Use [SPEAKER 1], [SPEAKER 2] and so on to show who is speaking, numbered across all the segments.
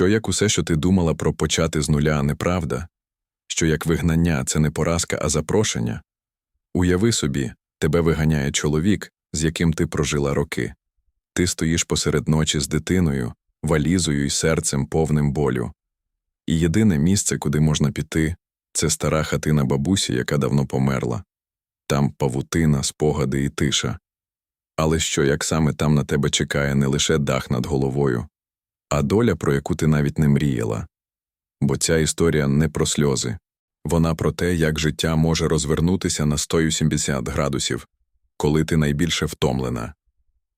[SPEAKER 1] Що як усе, що ти думала про почати з нуля, неправда? Що як вигнання це не поразка, а запрошення? Уяви собі, тебе виганяє чоловік, з яким ти прожила роки. Ти стоїш посеред ночі з дитиною, валізою і серцем повним болю. І єдине місце, куди можна піти, це стара хатина бабусі, яка давно померла. Там павутина, спогади і тиша. Але що, як саме там на тебе чекає не лише дах над головою, а доля, про яку ти навіть не мріяла. Бо ця історія не про сльози. Вона про те, як життя може розвернутися на 180 градусів, коли ти найбільше втомлена.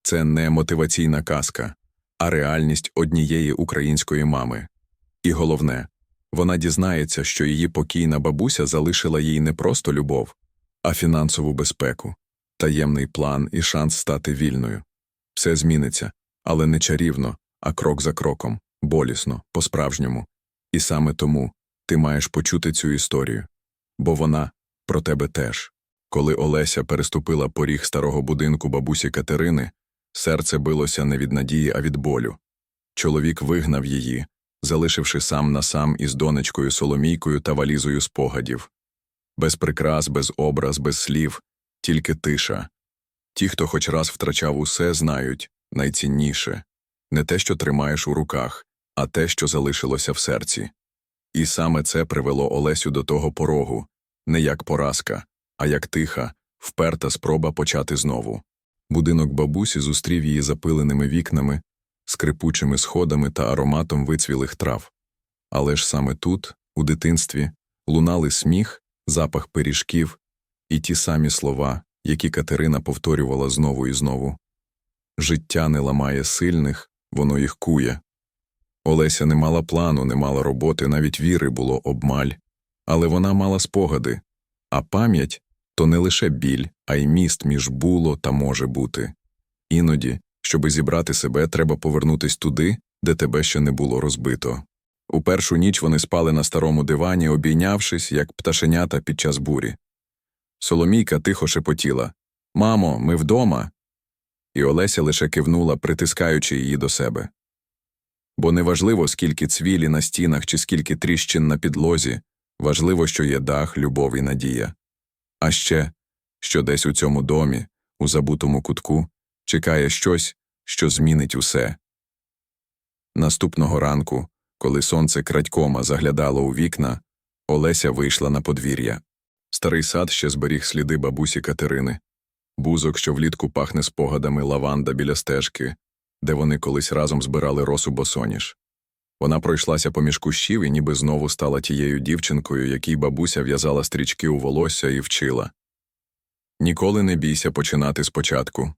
[SPEAKER 1] Це не мотиваційна казка, а реальність однієї української мами. І головне, вона дізнається, що її покійна бабуся залишила їй не просто любов, а фінансову безпеку, таємний план і шанс стати вільною. Все зміниться, але не чарівно, а крок за кроком, болісно, по-справжньому. І саме тому ти маєш почути цю історію. Бо вона про тебе теж. Коли Олеся переступила поріг старого будинку бабусі Катерини, серце билося не від надії, а від болю. Чоловік вигнав її, залишивши сам на сам із донечкою Соломійкою та валізою спогадів. Без прикрас, без образ, без слів, тільки тиша. Ті, хто хоч раз втрачав усе, знають найцінніше не те, що тримаєш у руках, а те, що залишилося в серці. І саме це привело Олесю до того порогу не як поразка, а як тиха, вперта спроба почати знову. Будинок бабусі зустрів її запиленими вікнами, скрипучими сходами та ароматом вицвілих трав. Але ж саме тут, у дитинстві, лунали сміх, запах пиріжків і ті самі слова, які Катерина повторювала знову і знову. Життя не ламає сильних, воно їх кує. Олеся не мала плану, не мала роботи, навіть віри було обмаль, але вона мала спогади, а пам'ять то не лише біль, а й міст між було та може бути. Іноді, щоби зібрати себе, треба повернутись туди, де тебе ще не було розбито. У першу ніч вони спали на старому дивані, обійнявшись, як пташенята під час бурі. Соломійка тихо шепотіла Мамо, ми вдома. І Олеся лише кивнула, притискаючи її до себе. Бо неважливо, скільки цвілі на стінах чи скільки тріщин на підлозі, важливо, що є дах, любов і надія. А ще, що десь у цьому домі, у забутому кутку, чекає щось, що змінить усе. Наступного ранку, коли сонце крадькома заглядало у вікна, Олеся вийшла на подвір'я. Старий сад ще зберіг сліди бабусі Катерини, бузок, що влітку пахне спогадами лаванда біля стежки, де вони колись разом збирали росу босоніж. Вона пройшлася поміж кущів і ніби знову стала тією дівчинкою, якій бабуся в'язала стрічки у волосся і вчила. Ніколи не бійся починати спочатку.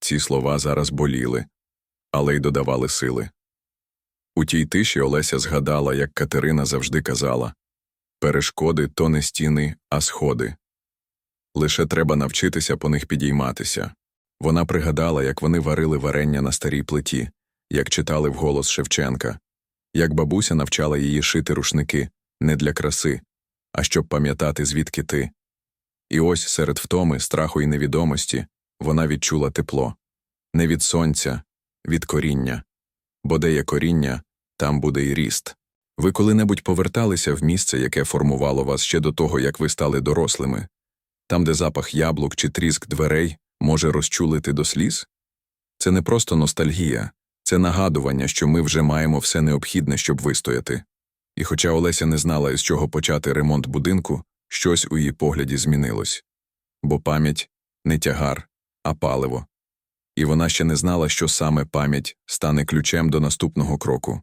[SPEAKER 1] Ці слова зараз боліли, але й додавали сили. У тій тиші Олеся згадала, як Катерина завжди казала перешкоди то не стіни, а сходи. Лише треба навчитися по них підійматися. Вона пригадала, як вони варили варення на старій плиті, як читали вголос Шевченка, як бабуся навчала її шити рушники не для краси, а щоб пам'ятати, звідки ти. І ось серед втоми, страху і невідомості вона відчула тепло не від сонця, від коріння. Бо де є коріння, там буде і ріст. Ви коли-небудь поверталися в місце, яке формувало вас ще до того, як ви стали дорослими, там, де запах яблук чи тріск дверей може розчулити до сліз? Це не просто ностальгія, це нагадування, що ми вже маємо все необхідне, щоб вистояти. І хоча Олеся не знала, із чого почати ремонт будинку, щось у її погляді змінилось. Бо пам'ять не тягар, а паливо. І вона ще не знала, що саме пам'ять стане ключем до наступного кроку.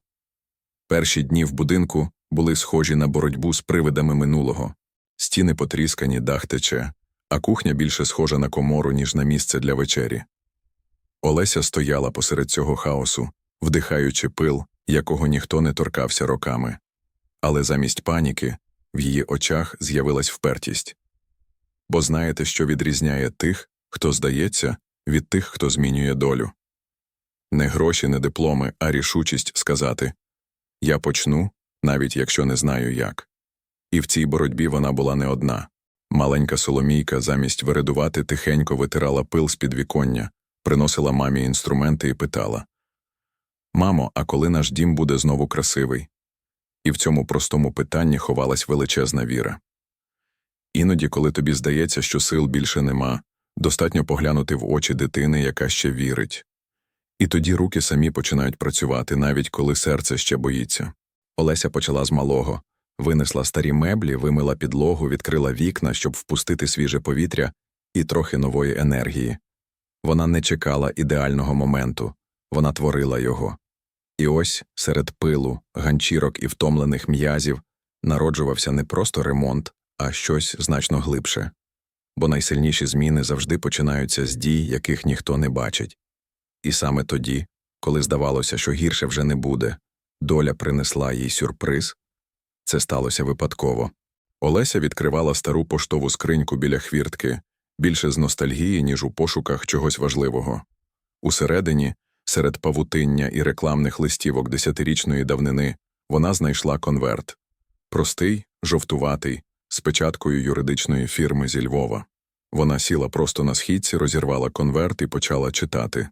[SPEAKER 1] Перші дні в будинку були схожі на боротьбу з привидами минулого стіни потріскані, дах тече, а кухня більше схожа на комору, ніж на місце для вечері. Олеся стояла посеред цього хаосу, вдихаючи пил, якого ніхто не торкався роками. Але замість паніки в її очах з'явилась впертість. Бо знаєте, що відрізняє тих, хто здається, від тих, хто змінює долю. Не гроші, не дипломи, а рішучість сказати Я почну, навіть якщо не знаю як. І в цій боротьбі вона була не одна. Маленька Соломійка замість вередувати тихенько витирала пил з підвіконня, приносила мамі інструменти і питала Мамо, а коли наш дім буде знову красивий? І в цьому простому питанні ховалась величезна віра. Іноді, коли тобі здається, що сил більше нема, достатньо поглянути в очі дитини, яка ще вірить. І тоді руки самі починають працювати, навіть коли серце ще боїться. Олеся почала з малого, винесла старі меблі, вимила підлогу, відкрила вікна, щоб впустити свіже повітря і трохи нової енергії. Вона не чекала ідеального моменту, вона творила його. І ось серед пилу, ганчірок і втомлених м'язів народжувався не просто ремонт, а щось значно глибше. Бо найсильніші зміни завжди починаються з дій, яких ніхто не бачить. І саме тоді, коли здавалося, що гірше вже не буде, доля принесла їй сюрприз. Це сталося випадково. Олеся відкривала стару поштову скриньку біля хвіртки, більше з ностальгії, ніж у пошуках чогось важливого. Усередині, серед павутиння і рекламних листівок десятирічної давнини, вона знайшла конверт простий, жовтуватий, з печаткою юридичної фірми зі Львова. Вона сіла просто на східці, розірвала конверт і почала читати.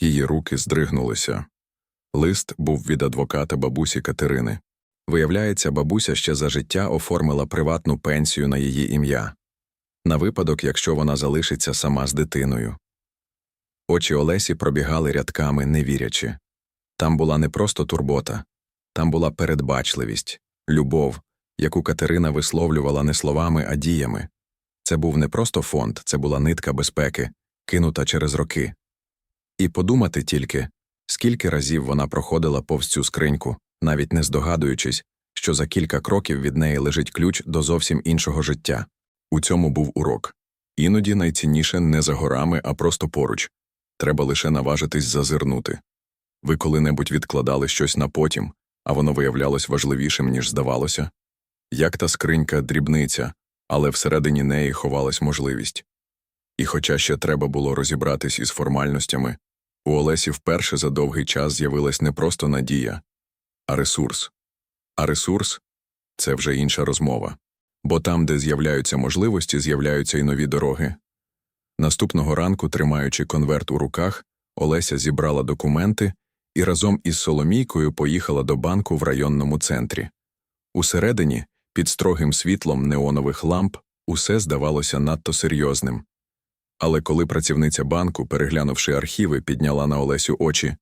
[SPEAKER 1] Її руки здригнулися. Лист був від адвоката бабусі Катерини. Виявляється, бабуся ще за життя оформила приватну пенсію на її ім'я. На випадок, якщо вона залишиться сама з дитиною. Очі Олесі пробігали рядками, не вірячи. Там була не просто турбота, там була передбачливість, любов, яку Катерина висловлювала не словами, а діями. Це був не просто фонд, це була нитка безпеки, кинута через роки. І подумати тільки, скільки разів вона проходила повз цю скриньку, навіть не здогадуючись, що за кілька кроків від неї лежить ключ до зовсім іншого життя. У цьому був урок. Іноді найцінніше не за горами, а просто поруч. Треба лише наважитись зазирнути. Ви коли-небудь відкладали щось на потім, а воно виявлялось важливішим, ніж здавалося? Як та скринька дрібниця, але всередині неї ховалась можливість. І хоча ще треба було розібратись із формальностями, у Олесі вперше за довгий час з'явилась не просто надія, а ресурс. А ресурс це вже інша розмова. Бо там, де з'являються можливості, з'являються й нові дороги. Наступного ранку, тримаючи конверт у руках, Олеся зібрала документи і разом із Соломійкою поїхала до банку в районному центрі. Усередині, під строгим світлом неонових ламп, усе здавалося надто серйозним. Але коли працівниця банку, переглянувши архіви, підняла на Олесю очі,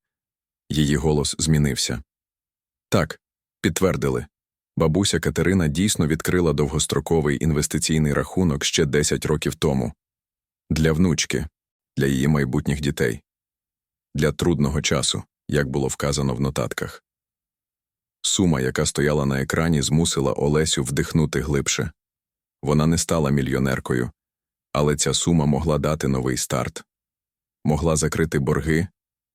[SPEAKER 1] її голос змінився. Так, підтвердили. Бабуся Катерина дійсно відкрила довгостроковий інвестиційний рахунок ще 10 років тому для внучки, для її майбутніх дітей, для трудного часу, як було вказано в нотатках. Сума, яка стояла на екрані, змусила Олесю вдихнути глибше. Вона не стала мільйонеркою, але ця сума могла дати новий старт, могла закрити борги,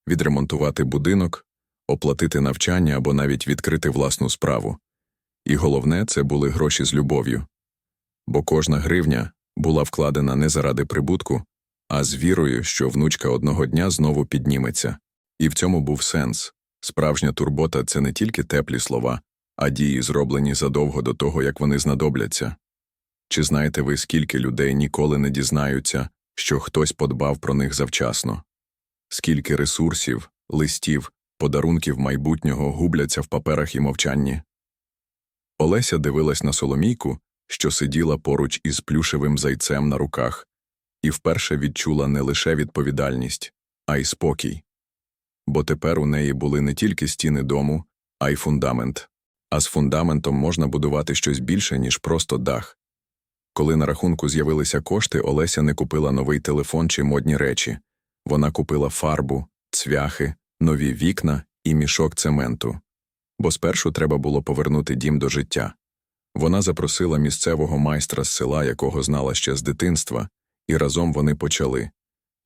[SPEAKER 1] відремонтувати будинок, оплатити навчання або навіть відкрити власну справу. І головне, це були гроші з любов'ю. Бо кожна гривня була вкладена не заради прибутку, а з вірою, що внучка одного дня знову підніметься. І в цьому був сенс. Справжня турбота це не тільки теплі слова, а дії, зроблені задовго до того, як вони знадобляться. Чи знаєте ви, скільки людей ніколи не дізнаються, що хтось подбав про них завчасно? Скільки ресурсів, листів, подарунків майбутнього губляться в паперах і мовчанні? Олеся дивилась на Соломійку, що сиділа поруч із плюшевим зайцем на руках, і вперше відчула не лише відповідальність, а й спокій. Бо тепер у неї були не тільки стіни дому, а й фундамент. А з фундаментом можна будувати щось більше, ніж просто дах. Коли на рахунку з'явилися кошти, Олеся не купила новий телефон чи модні речі. Вона купила фарбу, цвяхи, нові вікна і мішок цементу. Бо спершу треба було повернути дім до життя. Вона запросила місцевого майстра з села, якого знала ще з дитинства, і разом вони почали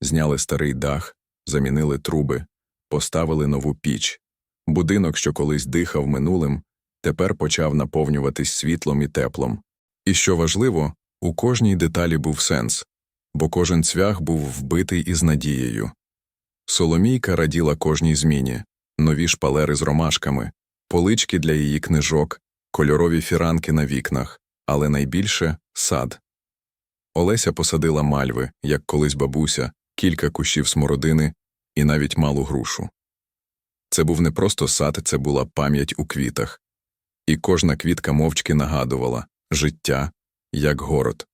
[SPEAKER 1] зняли старий дах, замінили труби, поставили нову піч. Будинок, що колись дихав минулим, тепер почав наповнюватись світлом і теплом. І що важливо, у кожній деталі був сенс, бо кожен цвях був вбитий із надією. Соломійка раділа кожній зміні нові шпалери з ромашками, полички для її книжок, кольорові фіранки на вікнах, але найбільше сад. Олеся посадила мальви, як колись бабуся, кілька кущів смородини і навіть малу грушу. Це був не просто сад, це була пам'ять у квітах. І кожна квітка мовчки нагадувала життя, як город.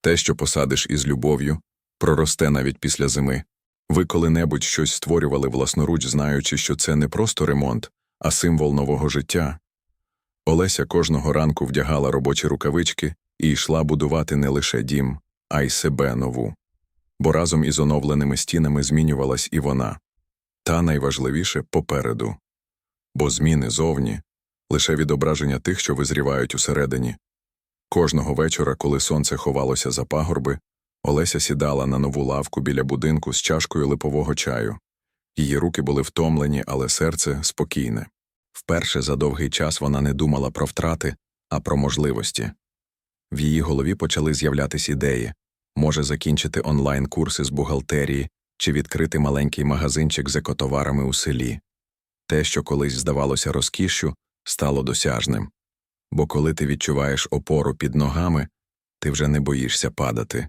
[SPEAKER 1] Те, що посадиш із любов'ю, проросте навіть після зими. Ви коли-небудь щось створювали власноруч, знаючи, що це не просто ремонт, а символ нового життя. Олеся кожного ранку вдягала робочі рукавички і йшла будувати не лише дім, а й себе нову. Бо разом із оновленими стінами змінювалась і вона. Та найважливіше попереду. Бо зміни зовні лише відображення тих, що визрівають усередині. Кожного вечора, коли сонце ховалося за пагорби, Олеся сідала на нову лавку біля будинку з чашкою липового чаю. Її руки були втомлені, але серце спокійне. Вперше за довгий час вона не думала про втрати, а про можливості. В її голові почали з'являтись ідеї може закінчити онлайн-курси з бухгалтерії чи відкрити маленький магазинчик з екотоварами у селі. Те, що колись здавалося розкішшю, стало досяжним. Бо коли ти відчуваєш опору під ногами, ти вже не боїшся падати.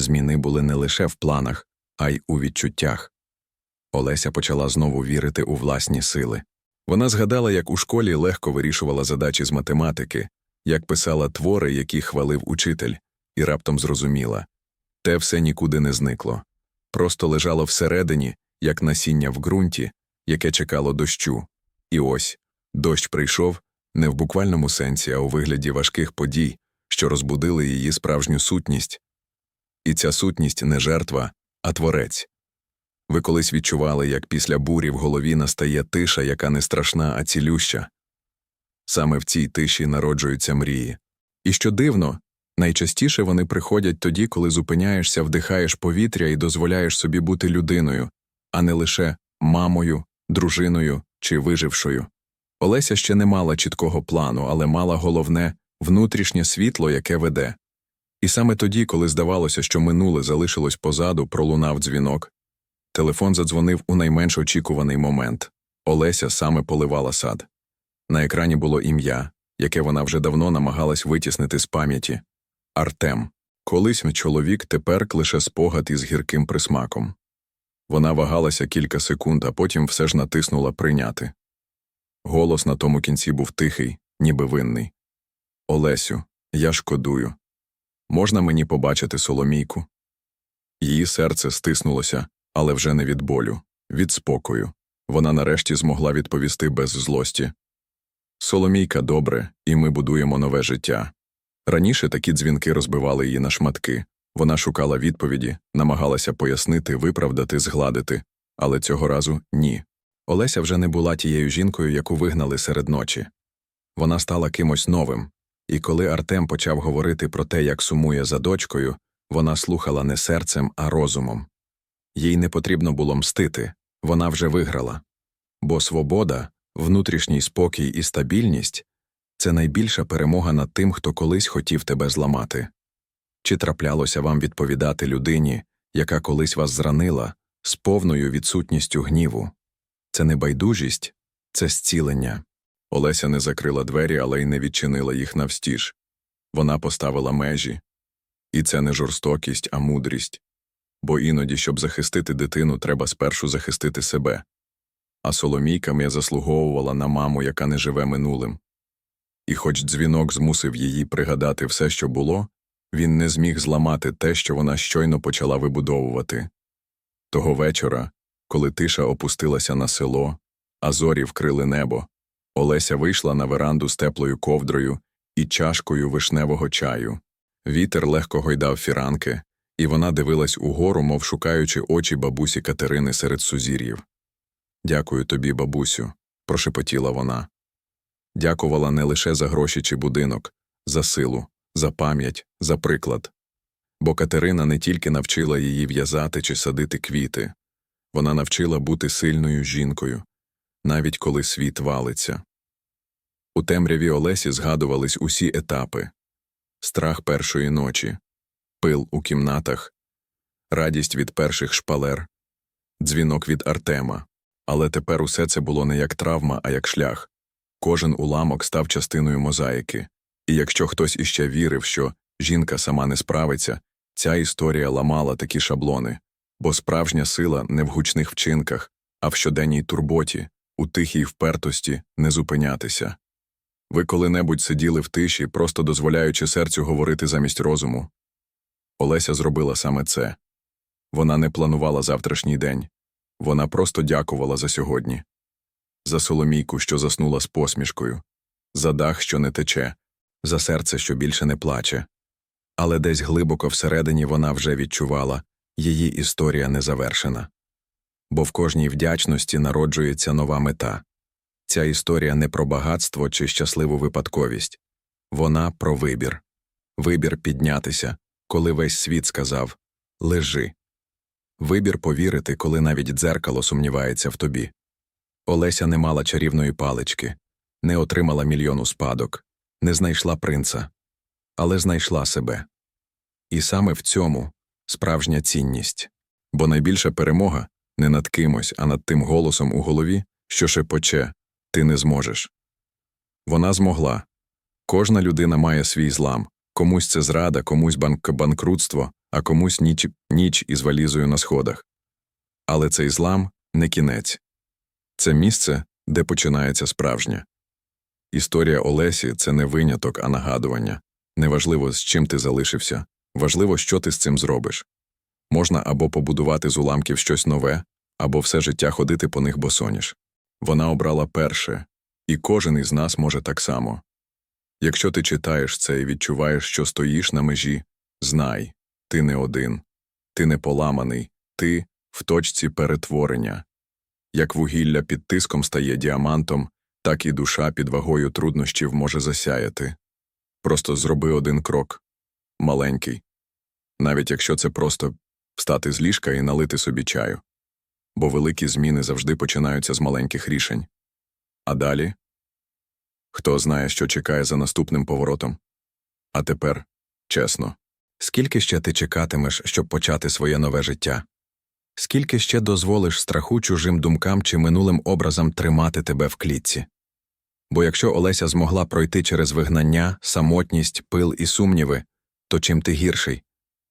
[SPEAKER 1] Зміни були не лише в планах, а й у відчуттях. Олеся почала знову вірити у власні сили. Вона згадала, як у школі легко вирішувала задачі з математики, як писала твори, які хвалив учитель, і раптом зрозуміла те все нікуди не зникло. Просто лежало всередині, як насіння в ґрунті, яке чекало дощу. І ось дощ прийшов не в буквальному сенсі, а у вигляді важких подій, що розбудили її справжню сутність. І ця сутність не жертва, а творець. Ви колись відчували, як після бурі в голові настає тиша, яка не страшна, а цілюща. Саме в цій тиші народжуються мрії. І що дивно, найчастіше вони приходять тоді, коли зупиняєшся, вдихаєш повітря і дозволяєш собі бути людиною, а не лише мамою, дружиною чи вижившою. Олеся ще не мала чіткого плану, але мала головне внутрішнє світло, яке веде. І саме тоді, коли здавалося, що минуле залишилось позаду, пролунав дзвінок. Телефон задзвонив у найменш очікуваний момент. Олеся саме поливала сад. На екрані було ім'я, яке вона вже давно намагалась витіснити з пам'яті Артем. Колись чоловік тепер лише спогад із гірким присмаком. Вона вагалася кілька секунд, а потім все ж натиснула прийняти. Голос на тому кінці був тихий, ніби винний. Олесю, я шкодую. Можна мені побачити соломійку? Її серце стиснулося, але вже не від болю, від спокою. Вона нарешті змогла відповісти без злості. Соломійка добре, і ми будуємо нове життя. Раніше такі дзвінки розбивали її на шматки. Вона шукала відповіді, намагалася пояснити, виправдати, згладити, але цього разу ні. Олеся вже не була тією жінкою, яку вигнали серед ночі. Вона стала кимось новим, і коли Артем почав говорити про те, як сумує за дочкою, вона слухала не серцем, а розумом. Їй не потрібно було мстити, вона вже виграла. Бо свобода, внутрішній спокій і стабільність це найбільша перемога над тим, хто колись хотів тебе зламати. Чи траплялося вам відповідати людині, яка колись вас зранила, з повною відсутністю гніву? Це не байдужість, це зцілення. Олеся не закрила двері, але й не відчинила їх навстіж. Вона поставила межі. І це не жорстокість, а мудрість. Бо іноді, щоб захистити дитину, треба спершу захистити себе. А Соломійка я заслуговувала на маму, яка не живе минулим. І хоч дзвінок змусив її пригадати все, що було, він не зміг зламати те, що вона щойно почала вибудовувати. Того вечора, коли тиша опустилася на село, а зорі вкрили небо, Олеся вийшла на веранду з теплою ковдрою і чашкою вишневого чаю. Вітер легко гойдав фіранки, і вона дивилась угору, мов шукаючи очі бабусі Катерини серед сузір'їв. Дякую тобі, бабусю, прошепотіла вона. Дякувала не лише за гроші чи будинок, за силу, за пам'ять, за приклад. Бо Катерина не тільки навчила її в'язати чи садити квіти, вона навчила бути сильною жінкою, навіть коли світ валиться. У темряві Олесі згадувались усі етапи страх першої ночі, пил у кімнатах, радість від перших шпалер, дзвінок від Артема. Але тепер усе це було не як травма, а як шлях. Кожен уламок став частиною мозаїки, і якщо хтось іще вірив, що жінка сама не справиться, ця історія ламала такі шаблони, бо справжня сила не в гучних вчинках, а в щоденній турботі, у тихій впертості не зупинятися. Ви коли-небудь сиділи в тиші, просто дозволяючи серцю говорити замість розуму. Олеся зробила саме це. Вона не планувала завтрашній день. Вона просто дякувала за сьогодні. За Соломійку, що заснула з посмішкою, за дах, що не тече, за серце, що більше не плаче. Але десь глибоко всередині вона вже відчувала її історія не завершена. Бо в кожній вдячності народжується нова мета. Ця історія не про багатство чи щасливу випадковість. Вона про вибір. Вибір піднятися, коли весь світ сказав Лежи. Вибір повірити, коли навіть дзеркало сумнівається в тобі. Олеся не мала чарівної палички, не отримала мільйону спадок, не знайшла принца, але знайшла себе. І саме в цьому справжня цінність. Бо найбільша перемога не над кимось, а над тим голосом у голові, що шепоче ти не зможеш. Вона змогла. Кожна людина має свій злам. Комусь це зрада, комусь банк банкрутство, а комусь ніч, ніч із валізою на сходах. Але цей злам не кінець. Це місце, де починається справжнє. Історія Олесі це не виняток, а нагадування. Неважливо, з чим ти залишився, важливо, що ти з цим зробиш. Можна або побудувати з уламків щось нове, або все життя ходити по них босоніж. Вона обрала перше, і кожен із нас може так само. Якщо ти читаєш це і відчуваєш, що стоїш на межі, знай, ти не один, ти не поламаний, ти в точці перетворення. Як вугілля під тиском стає діамантом, так і душа під вагою труднощів може засяяти. Просто зроби один крок маленький, навіть якщо це просто встати з ліжка і налити собі чаю. Бо великі зміни завжди починаються з маленьких рішень. А далі хто знає, що чекає за наступним поворотом. А тепер чесно. Скільки ще ти чекатимеш, щоб почати своє нове життя? Скільки ще дозволиш страху чужим думкам чи минулим образам тримати тебе в клітці? Бо якщо Олеся змогла пройти через вигнання, самотність, пил і сумніви, то чим ти гірший?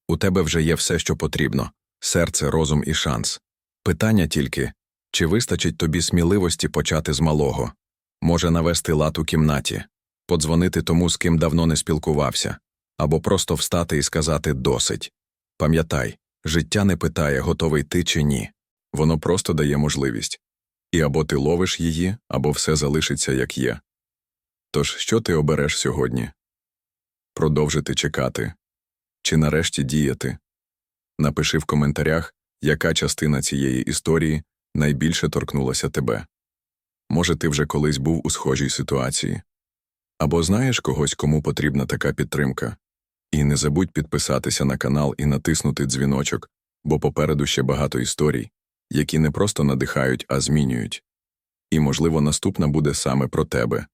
[SPEAKER 1] У тебе вже є все, що потрібно серце, розум і шанс. Питання тільки чи вистачить тобі сміливості почати з малого? Може навести лад у кімнаті, подзвонити тому, з ким давно не спілкувався, або просто встати і сказати досить. Пам'ятай, життя не питає, готовий ти чи ні. Воно просто дає можливість. І або ти ловиш її, або все залишиться як є. Тож що ти обереш сьогодні? Продовжити чекати чи нарешті діяти? Напиши в коментарях, яка частина цієї історії найбільше торкнулася тебе. Може, ти вже колись був у схожій ситуації. Або знаєш когось, кому потрібна така підтримка. І не забудь підписатися на канал і натиснути дзвіночок, бо попереду ще багато історій, які не просто надихають, а змінюють. І, можливо, наступна буде саме про тебе.